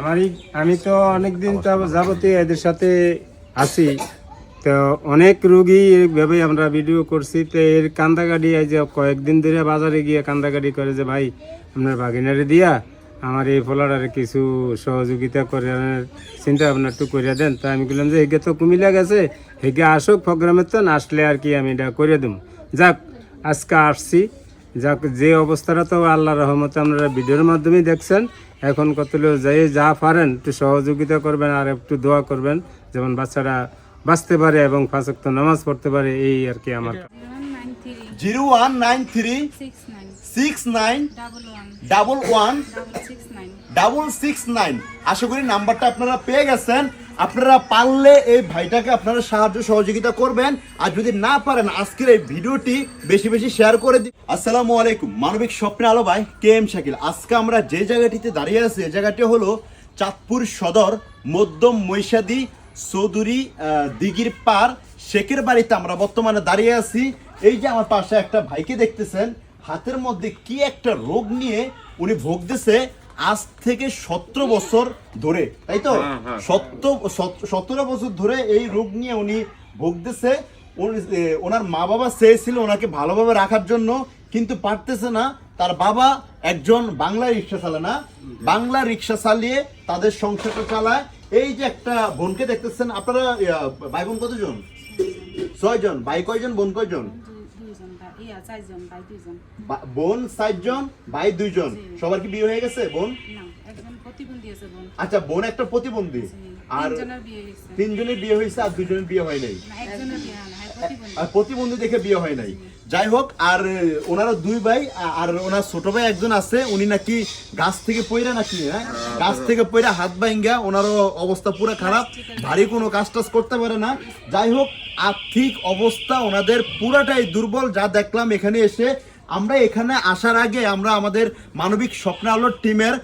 আমারই আমি তো অনেকদিন যাবতীয় এদের সাথে আছি। তো অনেক রুগী এইভাবে আমরা ভিডিও করছি। তো এর কান্দাগাড়ি এই যে কয়েকদিন ধরে বাজারে গিয়ে কান্দাগাড়ি করে যে ভাই আপনার ভাগিনারে দিয়া আমার এই ফলারে কিছু সহযোগিতা করে চিন্তা ভাবনা একটু করে দেন। তা আমি বললাম যে হেগে তো কুমিল্লা গেছে হেগে আসুক প্রোগ্রামের তো আসলে আর কি আমি এটা করে দেবো যাক আজকে আসছি। যাক যে অবস্থাটা তো আল্লাহ রহমতে আপনারা ভিডিওর মাধ্যমেই দেখছেন। এখন কত যাই যা পারেন একটু সহযোগিতা করবেন আর একটু দোয়া করবেন যেমন বাচ্চারা বাঁচতে পারে এবং ফাঁসক্ত নামাজ পড়তে পারে এই আর কি আমার। Zero one nine three six nine double one double six nine আশা করি নাম্বারটা আপনারা পেয়ে গেছেন। আপনারা পারলে এই ভাইটাকে আপনারা সাহায্য সহযোগিতা করবেন। আর যদি না পারেন, আজকের এই ভিডিওটি বেশি বেশি শেয়ার করে দিন আসসালামু আলাইকুম, মানবিক স্বপ্নে আলো ভাই কে এম শাকিল। আজকে আমরা যে জায়গাটিতে দাঁড়িয়ে আছি, এই জায়গাটি হলো চাঁদপুর সদর, মধ্যম মৈশাদি চৌধুরী দিঘির পার। শেখের বাড়িতে আমরা বর্তমানে দাঁড়িয়ে আছি। এই যে আমার পাশে একটা ভাইকে দেখতেছেন, হাতের মধ্যে কি একটা রোগ নিয়ে উনি ভুগতেছে। আজ থেকে সতেরো বছর ধরে তাই তো? সতেরো বছর ধরে এই রোগ নিয়ে উনি ভুগতেছে। ওনার মা বাবা চেয়েছিল ওনাকে ভালোভাবে রাখার জন্য কিন্তু পারতেছে না। তার বাবা একজন বাংলা রিক্সা চালায় না বাংলা রিক্সা চালিয়ে তাদের সংসারটা চালায়। এই যে একটা বোনকে দেখতেছেন আপনারা ভাই বোন কতজন? ছয়জন। ভাই কয়জন বোন কয়জন? বোন চারজন ভাই দুইজন। সবার কি বিয়ে হয়ে গেছে বোন? আচ্ছা বোন একটা প্রতিবন্ধী। আর তিনজনের বিয়ে হয়েছে। তিনজনের বিয়ে হয়েছে আর দুজনের বিয়ে হয় নাই? একজনের বিয়ে আর প্রতিবন্ধী দেখে বিয়ে হয় নাই। যাই হোক, আর ওনারা দুই ভাই আর ওনার ছোট ভাই একজন আছে, উনি নাকি গাছ থেকে পইরা নাকি হ্যাঁ? গাছ থেকে পইরা হাত ভাঙ্গা ওনারও অবস্থা পুরো খারাপ, ভারী কোনো কাজ টাজ করতে পারে না। যাই হোক, আর্থিক অবস্থা ওনাদের পুরাটাই দুর্বল, যা দেখলাম এখানে এসে। আমরা এখানে আসার আগে আমরা আমাদের মানবিক স্বপ্ন আলোর টিমের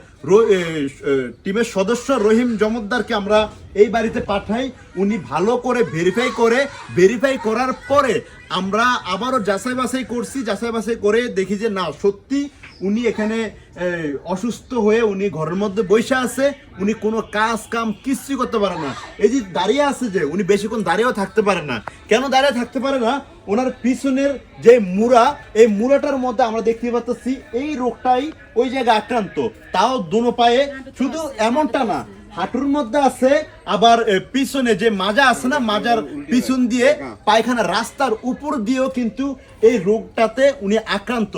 টিমের সদস্য রহিম জমদ্দারকে আমরা এই বাড়িতে পাঠাই, উনি ভালো করে ভেরিফাই করে ভেরিফাই করার পরে আমরা আবারও যাচাই বাছাই করছি, যাচাই বাছাই করে দেখি যে না, সত্যি উনি এখানে অসুস্থ হয়ে উনি ঘরের মধ্যে বসে আছে, উনি কোনো কাজ কাম কিছুই করতে পারে না। এই যে দাঁড়িয়ে আছে যে, উনি বেশিক্ষণ দাঁড়িয়েও থাকতে পারে না। কেন দাঁড়িয়ে থাকতে পারে না? ওনার পিছনের যে মুড়া, এই মুড়াটার মধ্যে আমরা দেখতে পাচ্ছি এই রোগটাই ওই জায়গায় আক্রান্ত। তাও দুনো পায়ে, শুধু এমনটা না হাঁটুর মধ্যে আছে, আবার পিছনে যে মাজা আছে না, মাজার পিছন দিয়ে পায়খানা রাস্তার উপর দিয়েও কিন্তু এই রোগটাতে উনি আক্রান্ত।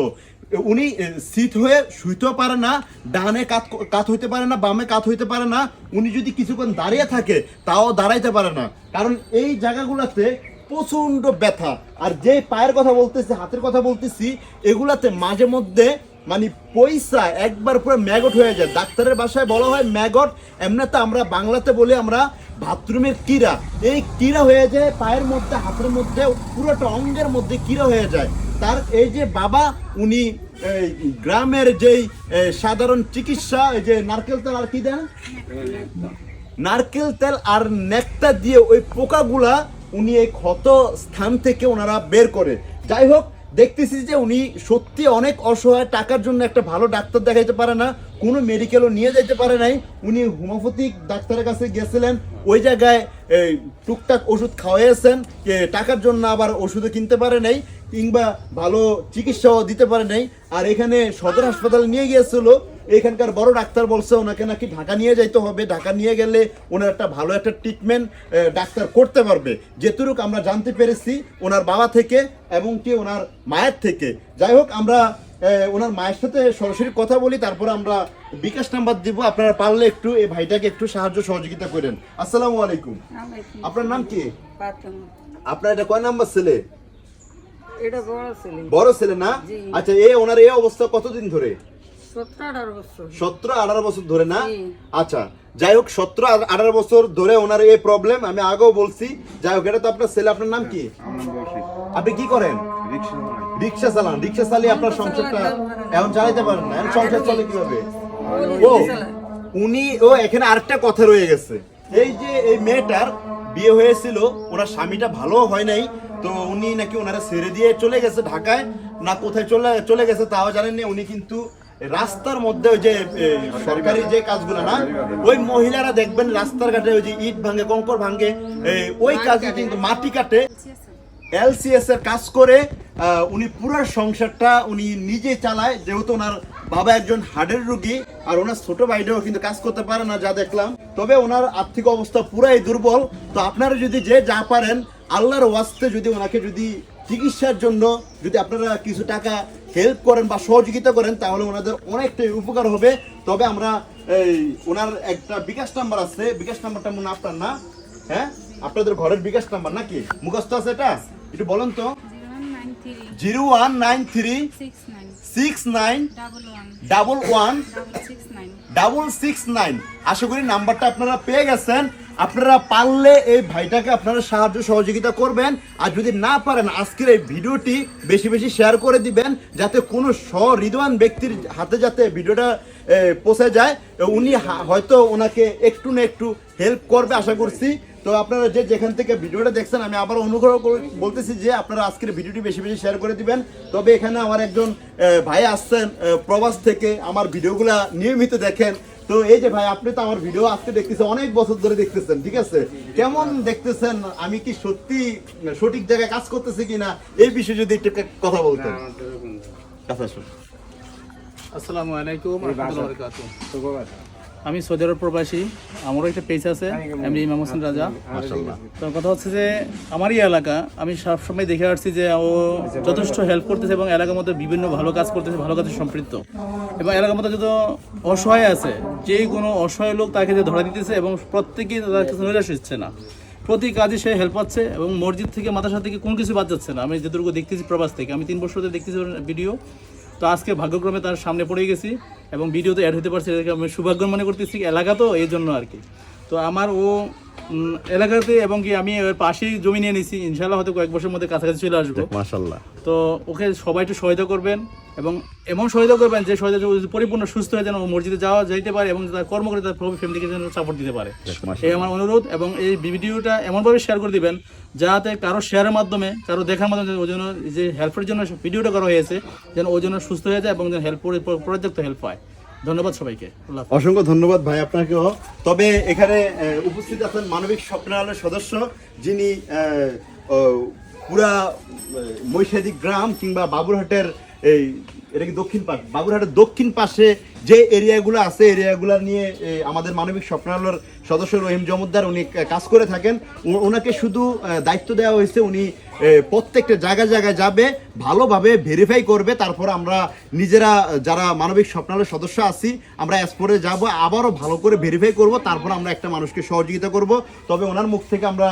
উনি শীত হয়ে শুইতেও পারে না, ডানে কাত কাত হইতে পারে না, বামে কাত হইতে পারে না, উনি যদি কিছুক্ষণ দাঁড়িয়ে থাকে, তাও দাঁড়াইতে পারে না। কারণ এই জায়গাগুলোতে প্রচণ্ড ব্যথা। আর যে পায়ের কথা বলতেছি, হাতের কথা বলতেছি, এগুলাতে মাঝে মধ্যে মানে পয়সা একবার পুরো ম্যাগট হয়ে যায়। ডাক্তারের বাসায় বলা হয় ম্যাগট, এমনিতে আমরা বাংলাতে বলি আমরা বাথরুমের কিরা। এই কিরা হয়ে যায়, পায়ের মধ্যে, হাতের মধ্যে, পুরোটা অঙ্গের মধ্যে কিরা হয়ে যায়। তার এই যে বাবা, উনি গ্রামের যেই সাধারণ চিকিৎসা, এই যে নারকেল তেল আর কি দেন? নারকেল তেল আর নেকটা দিয়ে ওই পোকাগুলা উনি এই ক্ষত স্থান থেকে ওনারা বের করে। যাই হোক দেখতেছি যে উনি সত্যি অনেক অসহায়, টাকার জন্য একটা ভালো ডাক্তার দেখাইতে পারে না, কোনো মেডিকেলও নিয়ে যেতে পারে নাই। উনি হোমিওপ্যাথিক ডাক্তারের কাছে গেছিলেন, ওই জায়গায় টুকটাক ওষুধ খাওয়াইয়েছেন টাকার জন্য আবার ওষুধও কিনতে পারে নাই, কিংবা ভালো চিকিৎসাও দিতে পারে নাই। আর এখানে সদর হাসপাতাল নিয়ে গিয়েছিল এখানকার বড় ডাক্তার বলছে ওনাকে নাকি ঢাকা নিয়ে যাইতে হবে। ঢাকা নিয়ে গেলে ওনার একটা ভালো একটা ট্রিটমেন্ট ডাক্তার করতে পারবে। যেটুকু আমরা জানতে পেরেছি ওনার বাবা থেকে এবং কি ওনার মায়ের থেকে। যাই হোক আমরা ওনার মায়ের সাথে সরাসরি কথা বলি তারপরে আমরা বিকাশ নাম্বার দিব। আপনারা পারলে একটু এই ভাইটাকে একটু সাহায্য সহযোগিতা করেন। আসসালামু আলাইকুম। আপনার নাম কি? আপনার এটা কয় নাম্বার ছেলে? এটা বড় ছেলে। বড় ছেলে না? আচ্ছা এ ওনার এই অবস্থা কতদিন ধরে? সতেরো আঠারো বছর। ধরে না? আচ্ছা যাই হোক সতেরো আঠারো বছর ধরে ওনার এই প্রবলেম আমি আগেও বলছি। যাই হোক এটা তো আপনার ছেলে আপনার নাম কি? আপনি কি করেন? রিক্সা চালান। রিক্সা চালিয়ে আপনার সংসারটা এখন চালাইতে পারেন না। এখন সংসার চলে কীভাবে? ও উনি ও এখানে আরেকটা কথা রয়ে গেছে। এই যে এই মেয়েটার বিয়ে হয়েছিল ওনার স্বামীটা ভালো হয় নাই তো উনি নাকি ওনারা ছেড়ে দিয়ে চলে গেছে ঢাকায় না কোথায় চলে চলে গেছে তাও জানেন না উনি কিন্তু রাস্তার মধ্যে ওই যে সরকারি যে কাজগুলো না, ওই মহিলারা দেখবেন রাস্তার ঘাটে ওই যে ইট ভাঙে, কঙ্কর ভাঙে ওই কাজে কিন্তু মাটি কাটে। এলসিএস এর কাজ করে উনি পুরো সংসারটা উনি নিজে চালায়, যেহেতু ওনার বাবা একজন হার্টের রুগী, আর ওনার ছোট ভাইটাও কিন্তু কাজ করতে পারে না, যা দেখলাম। তবে ওনার আর্থিক অবস্থা পুরাই দুর্বল। তো আপনারা যদি যে যা পারেন, আল্লাহর ওয়াস্তে যদি ওনাকে যদি চিকিৎসার জন্য যদি আপনারা কিছু টাকা হেল্প করেন বা সহযোগিতা করেন, তাহলে ওনাদের অনেকটাই উপকার হবে। তবে আমরা এই ওনার একটা বিকাশ নাম্বার আছে। বিকাশ নাম্বারটা মনে আপনার না? হ্যাঁ? আপনাদের ঘরের বিকাশ নাম্বার নাকি? মুখস্থ আছে এটা? একটু বলেন তো। Zero one nine three six nine, double one, double six nine, আশা করি নাম্বারটা আপনারা পেয়ে গেছেন। আপনারা পারলে এই ভাইটাকে আপনারা সাহায্য সহযোগিতা করবেন। আর যদি না পারেন, আজকের এই ভিডিওটি বেশি বেশি শেয়ার করে দিবেন, যাতে কোনো সহৃদয়ান ব্যক্তির হাতে যাতে ভিডিওটা পৌঁছে যায়। উনি হয়তো ওনাকে একটু না একটু হেল্প করবে, আশা করছি। তো আপনারা যে যেখান থেকে ভিডিওটা দেখছেন আমি আবার অনুগ্রহ করে বলতেছি যে আপনারা আজকের ভিডিওটি বেশি বেশি শেয়ার করে দিবেন। তবে এখানে আমার একজন ভাই আসছেন প্রবাস থেকে আমার ভিডিওগুলা নিয়মিত দেখেন। তো এই যে ভাই আপনি তো আমার ভিডিও আজকে দেখতেছেন অনেক বছর ধরে দেখতেছেন ঠিক আছে? কেমন দেখতেছেন? আমি কি সত্যি সঠিক জায়গায় কাজ করতেছি কিনা? এই বিষয়ে যদি একটু কথা বলতেন। আসুন। আসসালামু আলাইকুম। আমি সৌদি আরব প্রবাসী আমারও একটা পেজ আছে এমনি ইমাম হোসেন রাজা তো কথা হচ্ছে যে আমারই এলাকা আমি সবসময় দেখে আসছি যে ও যথেষ্ট হেল্প করতেছে এবং এলাকার মধ্যে বিভিন্ন ভালো কাজ করতেছে ভালো কাজে সম্পৃক্ত। এবং এলাকার মধ্যে যত অসহায় আছে যে কোনো অসহায় লোক তাকে যে ধরা দিতেছে এবং প্রত্যেকেই তার কাছে নৈরাশ হচ্ছে না। প্রতি কাজে সে হেল্প পাচ্ছে এবং মসজিদ থেকে মাদ্রাসা থেকে কোনো কিছু বাদ যাচ্ছে না। আমি যেটুকু দেখতেছি প্রবাস থেকে আমি তিন বছর ধরে দেখতেছি ভিডিও তো আজকে ভাগ্যক্রমে তার সামনে পড়ে গেছি এবং ভিডিওতে অ্যাড হতে পারছি এটাকে আমি সৌভাগ্য মনে করতেছি এলাকা তো এই জন্য আর কি। তো আমার ও এলাকাতে এবং কি আমি ওর পাশেই জমি নিয়ে নিছি ইনশাল্লাহ হয়তো কয়েক বছরের মধ্যে কাছাকাছি চলে আসব। মাসাল্লাহ তো ওকে সবাই একটু সহায়তা করবেন। এবং এমন সহায়তা করবেন যে সহায়তা যদি পরিপূর্ণ সুস্থ হয়ে যেন ও মসজিদে যাওয়া যাইতে পারে এবং তার কর্ম করে তার ফ্যামিলিকে যেন সাপোর্ট দিতে পারে। এই আমার অনুরোধ এবং এই ভিডিওটা এমনভাবে শেয়ার করে দিবেন যাতে কারও শেয়ারের মাধ্যমে কারও দেখার মাধ্যমে ওই জন্য যে হেল্পের জন্য ভিডিওটা করা হয়েছে যেন ওই জন্য সুস্থ হয়ে যায় এবং যেন হেল্প পর্যাপ্ত হেল্প পায়। ধন্যবাদ সবাইকে। অসংখ্য ধন্যবাদ ভাই আপনাকেও তবে এখানে উপস্থিত আছেন মানবিক স্বপ্নালয়ের সদস্য যিনি পুরা মহিষাদী গ্রাম কিংবা বাবুরহাটের এই এটা কি দক্ষিণ পাশ? বাবুরহাটের দক্ষিণ পাশে যে এরিয়াগুলো আছে, এরিয়াগুলো নিয়ে আমাদের মানবিক স্বপ্নালয়ের সদস্য রহিম জমদ্দার উনি কাজ করে থাকেন। ওনাকে শুধু দায়িত্ব দেওয়া হয়েছে উনি প্রত্যেকটা জায়গায় জায়গায় যাবে, ভালোভাবে ভেরিফাই করবে, তারপর আমরা নিজেরা, যারা মানবিক স্বপ্নালয়ের সদস্য আছি, আমরা এসপোরে যাব, আবারও ভালো করে ভেরিফাই করব, তারপর আমরা একটা মানুষকে সহযোগিতা করব। তবে ওনার মুখ থেকে আমরা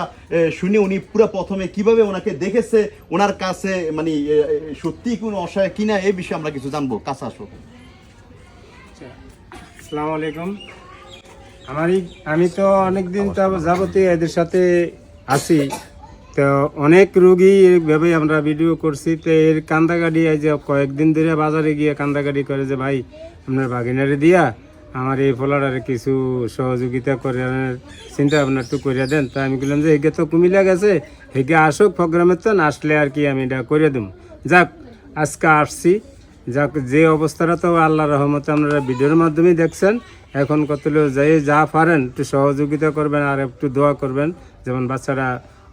শুনি উনি পুরো প্রথমে কীভাবে ওনাকে দেখেছে, ওনার কাছে মানে সত্যি কোনো অসহায় কিনা এই বিষয়ে আমরা কিছু জানব। কাছে আসো। আসসালামু আলাইকুম। আমারই, আমি তো অনেকদিন যাবতীয় এদের সাথে আছি। তো অনেক রুগী এইভাবে আমরা ভিডিও করছি। তো এর কান্দাগাড়ি এই যে কয়েকদিন ধরে বাজারে গিয়ে কান্দাগাড়ি করে যে, ভাই, আপনার বাগিনারে দিয়া আমার এই ফলাটারে কিছু সহযোগিতা করে চিন্তা ভাবনা একটু করে দেন। তা আমি বললাম যে, হেগে তো কুমিল্লা গেছে, হেগে আসুক প্রোগ্রামের তো আসলে আর কি আমি এটা করে দেবো যাক, আজকে আসছি। যাক যে অবস্থাটা তো আল্লাহ রহমতে আপনারা ভিডিওর মাধ্যমেই দেখছেন এখন কত যাই যা পারেন একটু সহযোগিতা করবেন আর একটু দোয়া করবেন যেমন বাচ্চারা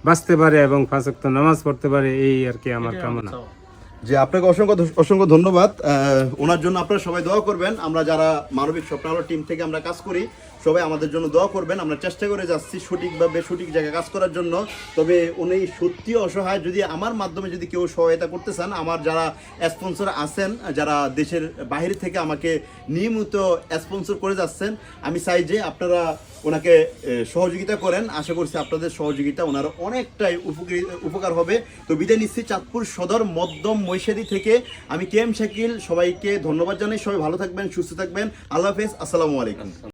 বাঁচতে পারে এবং ফাঁসক্ত নামাজ পড়তে পারে এই আর কি আমার কামনা। যে আপনাকে অসংখ্য অসংখ্য ধন্যবাদ। ওনার জন্য আপনারা সবাই দোয়া করবেন। আমরা যারা মানবিক স্বপ্ন টিম থেকে আমরা কাজ করি সবাই আমাদের জন্য দোয়া করবেন। আমরা চেষ্টা করে যাচ্ছি সঠিকভাবে সঠিক জায়গায় কাজ করার জন্য। তবে উনি সত্যি অসহায়। যদি আমার মাধ্যমে যদি কেউ সহায়তা করতে চান, আমার যারা স্পন্সর আছেন, যারা দেশের বাইরে থেকে আমাকে নিয়মিত স্পন্সর করে যাচ্ছেন, আমি চাই যে আপনারা ওনাকে সহযোগিতা করেন। আশা করছি আপনাদের সহযোগিতা ওনার অনেকটাই উপকৃত উপকার হবে। তো বিদায় নিচ্ছি চাঁদপুর সদর মধ্যম মৈশাদি থেকে। আমি কে এম শাকিল, সবাইকে ধন্যবাদ জানাই। সবাই ভালো থাকবেন, সুস্থ থাকবেন। আল্লাহ হাফেজ। আসসালামু আলাইকুম।